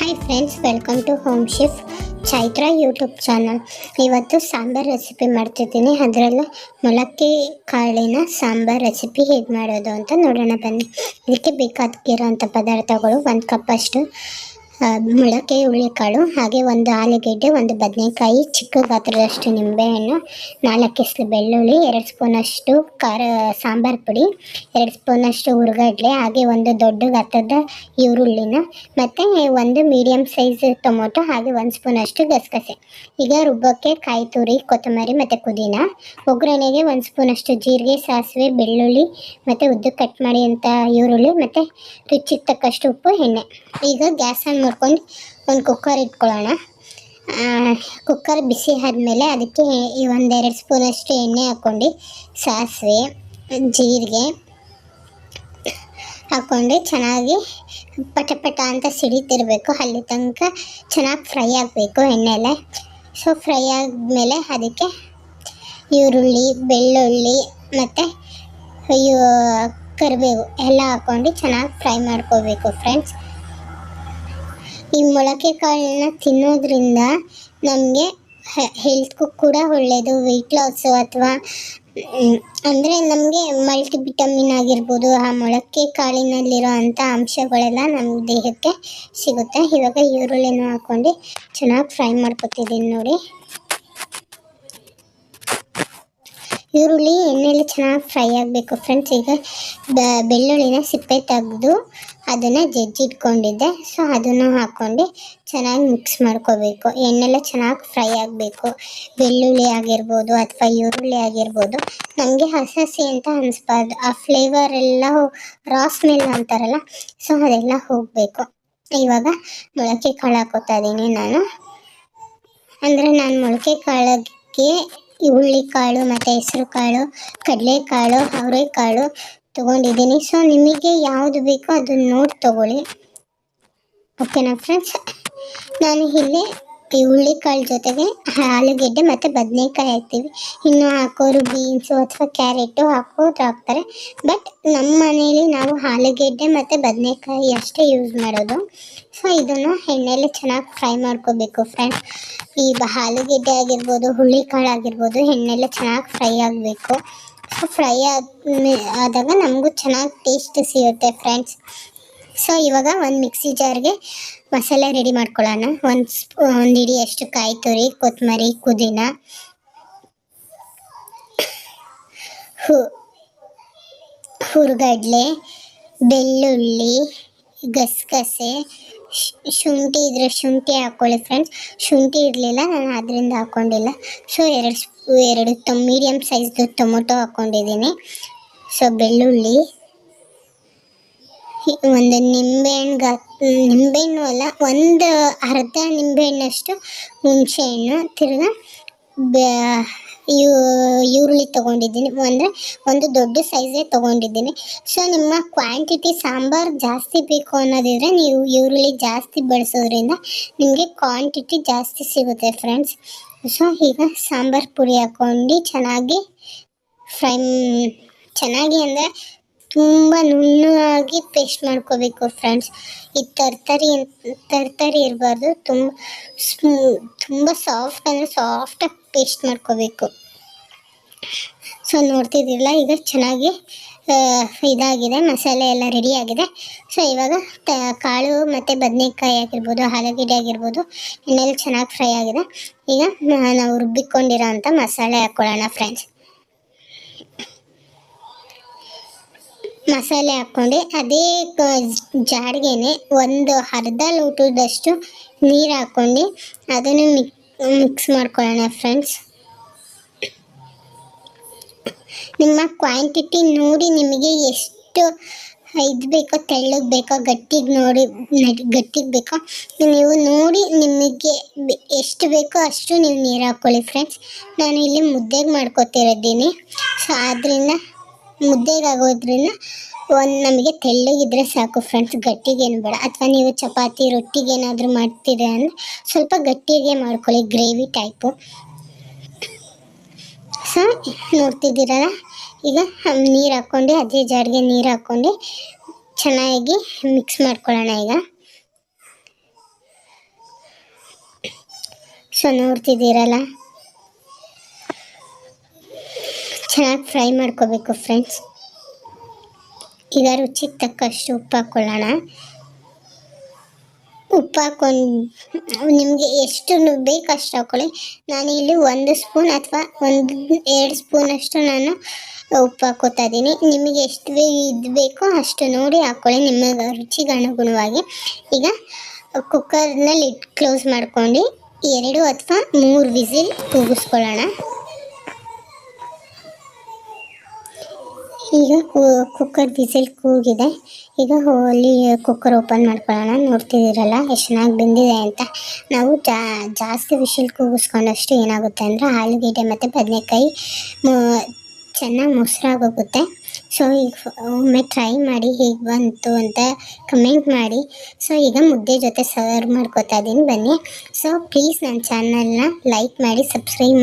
Hi friends welcome to home chef Chaitra YouTube channel ಇವತ್ತು sambar recipe ಮಾಡ್ತಿದ್ದೀನಿ. ಅದರಲ್ಲೂ ಮೊಳಕೆ ಕಾಳಿನ ಸಾಂಬಾರ್ ರೆಸಿಪಿ ಹೇಗೆ ಮಾಡೋದು ಅಂತ ನೋಡೋಣ ಬನ್ನಿ. ಇದಕ್ಕೆ ಬೇಕಾಗಿರೋಂಥ ಪದಾರ್ಥಗಳು ಒಂದು ಕಪ್ಪಷ್ಟು ಮೊಳಕೆ, ಹುಳಿಕಾಳು ಹಾಗೆ ಒಂದು ಆಲೂಗೆಡ್ಡೆ, ಒಂದು ಬದನೆಕಾಯಿ, ಚಿಕ್ಕ ಗಾತ್ರದಷ್ಟು ನಿಂಬೆಹಣ್ಣು, ನಾಲ್ಕು ಬೆಳ್ಳುಳ್ಳಿ, ಎರಡು ಸ್ಪೂನಷ್ಟು ಖಾರ, ಸಾಂಬಾರು ಪುಡಿ, ಎರಡು ಸ್ಪೂನಷ್ಟು ಹುರ್ಗಡ್ಲೆ, ಹಾಗೆ ಒಂದು ದೊಡ್ಡ ಗಾತ್ರದ ಈರುಳ್ಳಿನ, ಮತ್ತು ಒಂದು ಮೀಡಿಯಮ್ ಸೈಜ್ ಟೊಮೊಟೊ ಹಾಗೆ ಒಂದು ಸ್ಪೂನಷ್ಟು ಗಸಗಸೆ. ಈಗ ರುಬ್ಬಕ್ಕೆ ಕಾಯಿ ತುರಿ, ಕೊತ್ತಂಬರಿ ಮತ್ತು ಪುದೀನ, ಒಗ್ಗರಣೆಗೆ ಒಂದು ಸ್ಪೂನಷ್ಟು ಜೀರಿಗೆ, ಸಾಸಿವೆ, ಬೆಳ್ಳುಳ್ಳಿ ಮತ್ತು ಉದ್ದು ಕಟ್ ಮಾಡಿ ಅಂತ ಈರುಳ್ಳಿ ಮತ್ತು ರುಚಿಗೆ ತಕ್ಕಷ್ಟು ಉಪ್ಪು, ಎಣ್ಣೆ. ಈಗ ಗ್ಯಾಸ್ ಮಾಡ್ಕೊಂಡು ಒಂದು ಕುಕ್ಕರ್ ಇಟ್ಕೊಳ್ಳೋಣ. ಕುಕ್ಕರ್ ಬಿಸಿ ಆದಮೇಲೆ ಅದಕ್ಕೆ ಈ ಒಂದೆರಡು ಸ್ಪೂನಷ್ಟು ಎಣ್ಣೆ ಹಾಕ್ಕೊಂಡು ಸಾಸಿವೆ, ಜೀರಿಗೆ ಹಾಕ್ಕೊಂಡು ಚೆನ್ನಾಗಿ ಪಟ ಪಟ ಅಂತ ಸಿಡಿತಿರಬೇಕು. ಅಲ್ಲಿ ತನಕ ಚೆನ್ನಾಗಿ ಫ್ರೈ ಆಗಬೇಕು ಎಣ್ಣೆಲೆ ಸೊ ಫ್ರೈ ಆದಮೇಲೆ ಅದಕ್ಕೆ ಈರುಳ್ಳಿ, ಬೆಳ್ಳುಳ್ಳಿ ಮತ್ತು ಕರಿಬೇವು ಎಲ್ಲ ಹಾಕ್ಕೊಂಡು ಚೆನ್ನಾಗಿ ಫ್ರೈ ಮಾಡ್ಕೋಬೇಕು ಫ್ರೆಂಡ್ಸ್ ಈ ಮೊಳಕೆ ಕಾಳನ್ನ ತಿನ್ನೋದ್ರಿಂದ ನಮಗೆ ಹೆಲ್ತ್ಗೂ ಕೂಡ ಒಳ್ಳೆಯದು ವೆಯ್ಟ್ ಲಾಸು ಅಥವಾ ಅಂದರೆ ನಮಗೆ ಮಲ್ಟಿ ವಿಟಮಿನ್ ಆಗಿರ್ಬೋದು, ಆ ಮೊಳಕೆ ಕಾಳಿನಲ್ಲಿರೋ ಅಂಥ ಅಂಶಗಳೆಲ್ಲ ನಮ್ಮ ದೇಹಕ್ಕೆ ಸಿಗುತ್ತೆ. ಇವಾಗ ಈರುಳ್ಳಿನೂ ಹಾಕ್ಕೊಂಡು ಚೆನ್ನಾಗಿ ಫ್ರೈ ಮಾಡ್ಕೊತಿದ್ದೀನಿ ನೋಡಿ. ಈರುಳ್ಳಿ, ಎಣ್ಣೆಯಲ್ಲಿ ಚೆನ್ನಾಗಿ ಫ್ರೈ ಆಗಬೇಕು. ಫ್ರೆಂಡ್ಸ್, ಈಗ ಬೆಳ್ಳುಳ್ಳಿನ ಸಿಪ್ಪೆ ತೆಗೆದು ಅದನ್ನು ಜಜ್ಜಿಟ್ಕೊಂಡಿದ್ದೆ ಸೊ, ಅದನ್ನು ಹಾಕ್ಕೊಂಡು ಚೆನ್ನಾಗಿ ಮಿಕ್ಸ್ ಮಾಡ್ಕೋಬೇಕು. ಎಣ್ಣೆಲ್ಲ ಚೆನ್ನಾಗಿ ಫ್ರೈ ಆಗಬೇಕು. ಬೆಳ್ಳುಳ್ಳಿ ಆಗಿರ್ಬೋದು ಅಥವಾ ಈರುಳ್ಳಿ ಆಗಿರ್ಬೋದು. ನಮಗೆ ಹಸಿ ಅಂತ ಅನಿಸ್ಬಾರ್ದು. ಆ ಫ್ಲೇವರ್ ಎಲ್ಲ ರಾ ಸ್ಮೆಲ್ ಅಂತಾರಲ್ಲ, ಸೊ, ಅದೆಲ್ಲ ಹೋಗಬೇಕು. ಇವಾಗ ಮೊಳಕೆ ಕಾಳು ಹಾಕೋತಾ ಇದ್ದೀನಿ ನಾನು. ಅಂದರೆ ನಾನು ಮೊಳಕೆ ಕಾಳಿಗೆ ಈ ಹುಳ್ಳಿಕಾಳು ಮತ್ತು ಹೆಸರು ಕಾಳು ಕಡಲೆಕಾಳು, ಅವರೆಕಾಳು ತೊಗೊಂಡಿದ್ದೀನಿ. ಸೊ ನಿಮಗೆ ಯಾವುದು ಬೇಕೋ ಅದನ್ನ ನೋಡಿ ತೊಗೊಳ್ಳಿ. ಓಕೆನಾ ಫ್ರೆಂಡ್ಸ್ ನಾನು ಇಲ್ಲಿ ಹುಳ್ಳಿಕಾಳು ಜೊತೆಗೆ ಆಲೂಗೆಡ್ಡೆ ಮತ್ತು ಬದನೆಕಾಯಿ ಹಾಕ್ತೀವಿ. ಇನ್ನು ಹಾಕೋರು ಬೀನ್ಸು ಅಥವಾ ಕ್ಯಾರೆಟು ಹಾಕೋರು ಹಾಕ್ತಾರೆ. ಬಟ್ ನಮ್ಮ ಮನೇಲಿ ನಾವು ಆಲೂಗೆಡ್ಡೆ ಮತ್ತು ಬದನೆಕಾಯಿ ಅಷ್ಟೇ ಯೂಸ್ ಮಾಡೋದು. ಸೊ ಇದನ್ನು ಎಣ್ಣೆಯಲ್ಲಿ ಚೆನ್ನಾಗಿ ಫ್ರೈ ಮಾಡ್ಕೋಬೇಕು ಫ್ರೆಂಡ್ಸ್ ಈ ಆಲೂಗೆಡ್ಡೆ ಆಗಿರ್ಬೋದು ಹುಳ್ಳಿಕಾಳು ಆಗಿರ್ಬೋದು ಎಣ್ಣೆಲ್ಲ ಚೆನ್ನಾಗಿ ಫ್ರೈ ಆಗಬೇಕು. ಸೊ ಫ್ರೈ ಆದ ಆದಾಗ ನಮಗೂ ಚೆನ್ನಾಗಿ ಟೇಸ್ಟ್ ಸಿಗುತ್ತೆ ಫ್ರೆಂಡ್ಸ್ ಸೊ ಇವಾಗ ಒಂದು ಮಿಕ್ಸಿ ಜಾರ್ಗೆ ಮಸಾಲೆ ರೆಡಿ ಮಾಡ್ಕೊಳ್ಳೋಣ. ಒಂದು ಸ್ಪೂ, ಒಂದು ಹಿಡಿಯಷ್ಟು ಕಾಯಿ ತುರಿ ಕೊತ್ತಂಬರಿ ಪುದೀನ. ಹು, ಹುರ್ಗಡ್ಲೆ, ಬೆಳ್ಳುಳ್ಳಿ, ಗಸಗಸೆ ಶುಂಠಿ ಇದ್ರೆ ಶುಂಠಿ ಹಾಕ್ಕೊಳ್ಳಿ ಫ್ರೆಂಡ್ಸ್ ಶುಂಠಿ ಇರಲಿಲ್ಲ, ನಾನು ಅದರಿಂದ ಹಾಕ್ಕೊಂಡಿಲ್ಲ ಸೊ ಎರಡು ಸ್ಪೂ, ಎರಡು ಟೊ ಮೀಡಿಯಮ್ ಸೈಜ್ದು ಟೊಮೊಟೊ ಹಾಕ್ಕೊಂಡಿದ್ದೀನಿ ಸೊ ಬೆಳ್ಳುಳ್ಳಿ ಒಂದು ನಿಂಬೆಹಣ್ಣು ನಿಂಬೆಹಣ್ಣು ಅಲ್ಲ, ಒಂದು ಅರ್ಧ ನಿಂಬೆಹಣ್ಣಷ್ಟು ಹುಣಸೆಹಣ್ಣು. ಹುಣಸೆ ಹಣ್ಣು ಯೂ- ಈರುಳ್ಳಿ ತೊಗೊಂಡಿದ್ದೀನಿ. ಅಂದರೆ ಒಂದು ದೊಡ್ಡ ಸೈಜೇ ತೊಗೊಂಡಿದ್ದೀನಿ. ಸೊ, ನಿಮ್ಮ ಕ್ವಾಂಟಿಟಿ ಸಾಂಬಾರು ಜಾಸ್ತಿ ಬೇಕು ಅನ್ನೋದಿದ್ರೆ ನೀವು ಈರುಳ್ಳಿ ಜಾಸ್ತಿ ಬಳಸೋದ್ರಿಂದ ನಿಮಗೆ ಕ್ವಾಂಟಿಟಿ ಜಾಸ್ತಿ ಸಿಗುತ್ತೆ ಫ್ರೆಂಡ್ಸ್. ಸೊ, ಈಗ ಸಾಂಬಾರು ಪುಡಿ ಹಾಕ್ಕೊಂಡು ಚೆನ್ನಾಗಿ ಫ್ರೈ ಚೆನ್ನಾಗಿ ಅಂದರೆ ತುಂಬ ನುಣ್ಣಗಾಗಿ ಪೇಸ್ಟ್ ಮಾಡ್ಕೋಬೇಕು ಫ್ರೆಂಡ್ಸ್ ಈ ತರ್ತರಿ ತರ್ತರಿ ಇರಬಾರ್ದು. ತುಂಬ ಸ್ಮೂ, ತುಂಬ ಸಾಫ್ಟ್ ಅಂದರೆ ಸಾಫ್ಟಾಗಿ ಪೇಸ್ಟ್ ಮಾಡ್ಕೋಬೇಕು. ಸೊ ನೋಡ್ತಿದ್ದೀರಲ್ಲ, ಈಗ ಚೆನ್ನಾಗಿ ಇದಾಗಿದೆ, ಮಸಾಲೆ ಎಲ್ಲ ರೆಡಿ ಆಗಿದೆ. ಸೊ ಇವಾಗ ತ, ಕಾಳು ಮತ್ತು ಬದನೆಕಾಯಿ ಆಗಿರ್ಬೋದು ಹಲಗಿಡಿ ಆಗಿರ್ಬೋದು ಎಣ್ಣೆಲಿ ಚೆನ್ನಾಗಿ ಫ್ರೈ ಆಗಿದೆ. ಈಗ ನಾವು ರುಬ್ಬಿಕೊಂಡಿರೋ ಅಂಥ ಮಸಾಲೆ ಹಾಕ್ಕೊಳ್ಳೋಣ ಫ್ರೆಂಡ್ಸ್ ಮಸಾಲೆ ಹಾಕ್ಕೊಂಡು. ಅದೇ ಜಾಡಿಗೆನೆ ಒಂದು ಅರ್ಧ ಲೋಟದಷ್ಟು ನೀರು ಹಾಕ್ಕೊಂಡು. ಅದನ್ನು ಮಿಕ್ ಮಿಕ್ಸ್ ಮಾಡ್ಕೊಳ್ಳೋಣ ಫ್ರೆಂಡ್ಸ್. ನಿಮ್ಮ ಕ್ವಾಂಟಿಟಿ ನೋಡಿ ನಿಮಗೆ ಎಷ್ಟು ಇದು ಬೇಕೋ, ತೆಳ್ಳಗೆ ಬೇಕೋ, ಗಟ್ಟಿಗೆ ನೋಡಿ ಗಟ್ಟಿಗೆ ಬೇಕೋ, ನೀವು ನೋಡಿ ನಿಮಗೆ ಎಷ್ಟು ಬೇಕೋ ಅಷ್ಟು ನೀವು ನೀರು ಹಾಕ್ಕೊಳ್ಳಿ ಫ್ರೆಂಡ್ಸ್. ನಾನು ಇಲ್ಲಿ ಮುದ್ದೆಗೆ ಮಾಡ್ಕೊತಿರೋದ್ದೀನಿ ಸೊ ಆದ್ದರಿಂದ ಮುದ್ದೆಗೆ ಆಗೋದ್ರಿಂದ ಒಂದು ನಮಗೆ ತೆಳ್ಳಗಿದ್ರೆ ಸಾಕು ಫ್ರೆಂಡ್ಸ್ ಗಟ್ಟಿಗೇನು ಬೇಡ. ಅಥವಾ ನೀವು ಚಪಾತಿ ರೊಟ್ಟಿಗೆ ಏನಾದರೂ ಮಾಡ್ತೀರಿ ಅಂದರೆ ಸ್ವಲ್ಪ ಗಟ್ಟಿಗೆ ಮಾಡ್ಕೊಳ್ಳಿ ಗ್ರೇವಿ ಟೈಪು ಸೊ ನೋಡ್ತಿದ್ದೀರಲ್ಲ? ಈಗ ನೀರು ಹಾಕ್ಕೊಂಡು, ಅದೇ ಜಾರಿಗೆ ನೀರು ಹಾಕ್ಕೊಂಡು ಚೆನ್ನಾಗಿ ಮಿಕ್ಸ್ ಮಾಡ್ಕೊಳ್ಳೋಣ ಈಗ. ಸೊ ನೋಡ್ತಿದ್ದೀರಲ್ಲ? ಚೆನ್ನಾಗಿ ಫ್ರೈ ಮಾಡ್ಕೋಬೇಕು ಫ್ರೆಂಡ್ಸ್ ಈಗ ರುಚಿಗೆ ತಕ್ಕಷ್ಟು ಉಪ್ಪು ಹಾಕ್ಕೊಳ್ಳೋಣ ಉಪ್ಪು ಹಾಕೊಂಡು ನಿಮಗೆ ಎಷ್ಟು ಬೇಕು ಅಷ್ಟು ಹಾಕ್ಕೊಳ್ಳಿ ನಾನು ಇಲ್ಲಿ ಒಂದು ಸ್ಪೂನ್ ಅಥವಾ ಒಂದು, ಎರಡು ಸ್ಪೂನಷ್ಟು ನಾನು ಉಪ್ಪು ಹಾಕೋತಾ ಇದ್ದೀನಿ. ನಿಮಗೆ ಎಷ್ಟು ಇದು ಬೇಕೋ ಅಷ್ಟು ನೋಡಿ ಹಾಕ್ಕೊಳ್ಳಿ ನಿಮಗೆ ರುಚಿಗೆ ಅನುಗುಣವಾಗಿ. ಈಗ ಕುಕ್ಕರ್ನ ಲಿಡ್ ಕ್ಲೋಸ್ ಮಾಡ್ಕೊಂಡು ಎರಡು ಅಥವಾ ಮೂರು ವಿಸಿಲ್ ಕೂಗಿಸ್ಕೊಳ್ಳೋಣ ಈಗ ಕುಕ್ಕರ್ ವಿಸಿಲ್ ಕೂಗಿದೆ. ಈಗ ಅಲ್ಲಿ ಕುಕ್ಕರ್ ಓಪನ್ ಮಾಡ್ಕೊಳ್ಳೋಣ. ನೋಡ್ತಿದ್ದೀರಲ್ಲ, ಎಷ್ಟು ಚೆನ್ನಾಗಿ ಬೆಂದಿದೆ ಅಂತ. ನಾವು ಜಾ ಜಾಸ್ತಿ ವಿಶಲ್ ಕೂಗಿಸ್ಕೊಂಡಷ್ಟು ಏನಾಗುತ್ತೆ ಅಂದರೆ ಆಲೂಗೆಡ್ಡೆ ಮತ್ತು ಬದನೆಕಾಯಿ ಚೆನ್ನಾಗಿ ಮೊಸರಾಗೋಗುತ್ತೆ. ಸೊ ಈಗ ಒಮ್ಮೆ ಟ್ರೈ ಮಾಡಿ ಹೇಗೆ ಬಂತು ಅಂತ ಕಮೆಂಟ್ ಮಾಡಿ. ಸೊ ಈಗ ಮುದ್ದೆ ಜೊತೆ ಸರ್ವ್ ಮಾಡ್ಕೊತಾ ಇದ್ದೀನಿ ಬನ್ನಿ. ಸೊ ಪ್ಲೀಸ್ ನನ್ನ ಚಾನಲ್ನ ಲೈಕ್ ಮಾಡಿ ಸಬ್ಸ್ಕ್ರೈಬ್